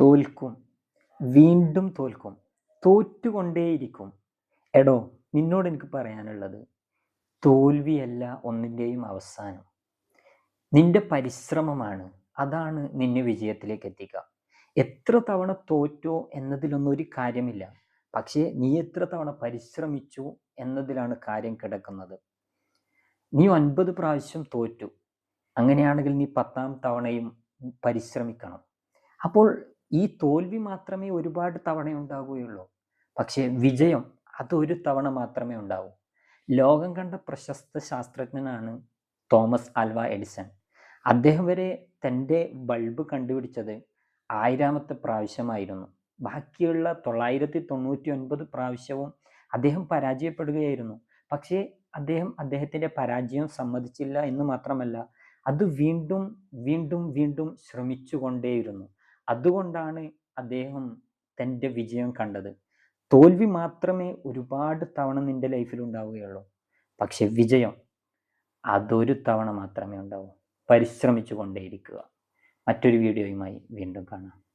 തോൽക്കും. വീണ്ടും തോൽക്കും. തോറ്റുകൊണ്ടേയിരിക്കും. എടോ നിന്നോട് എനിക്ക് പറയാനുള്ളത്. തോൽവിയല്ല ഒന്നിന്റെയും അവസാനം. നിന്റെ പരിശ്രമമാണ്. അതാണ് നിന്നെ വിജയത്തിലേക്ക് എത്തിക്കുക. എത്ര തവണ തോറ്റോ എന്നതിലൊന്നും ഒരു കാര്യമില്ല. പക്ഷേ നീ എത്ര തവണ പരിശ്രമിച്ചു എന്നതിലാണ് കാര്യം കിടക്കുന്നത്. നീ ഒൻപത് പ്രാവശ്യം തോറ്റു. അങ്ങനെയാണെങ്കിൽ നീ പത്താം തവണയും പരിശ്രമിക്കണം. അപ്പോൾ ഈ തോൽവി മാത്രമേ ഒരുപാട് തവണ ഉണ്ടാകുകയുള്ളൂ പക്ഷേ വിജയം അതൊരു തവണ മാത്രമേ ഉണ്ടാവൂ. ലോകം കണ്ട പ്രശസ്ത ശാസ്ത്രജ്ഞനാണ് തോമസ് ആൽവ എഡിസൺ. അദ്ദേഹം വരെ തന്റെ ബൾബ് കണ്ടുപിടിച്ചത് ആയിരാമത്തെ പ്രാവശ്യമായിരുന്നു. ബാക്കിയുള്ള തൊള്ളായിരത്തി തൊണ്ണൂറ്റി ഒൻപത് പ്രാവശ്യവും അദ്ദേഹം പരാജയപ്പെടുകയായിരുന്നു. പക്ഷേ അദ്ദേഹം അദ്ദേഹത്തിന്റെ പരാജയം സമ്മതിച്ചില്ല എന്ന് മാത്രമല്ല അത് വീണ്ടും വീണ്ടും വീണ്ടും ശ്രമിച്ചുകൊണ്ടേയിരുന്നു. അതുകൊണ്ടാണ് അദ്ദേഹം തന്റെ വിജയം കണ്ടത്. തോൽവി മാത്രമേ ഒരുപാട് തവണ നിന്റെ ലൈഫിൽ ഉണ്ടാവുകയുള്ളൂ. പക്ഷെ വിജയം അതൊരു തവണ മാത്രമേ ഉണ്ടാവൂ. പരിശ്രമിച്ചു കൊണ്ടേയിരിക്കുക. മറ്റൊരു വീഡിയോയുമായി വീണ്ടും കാണാം.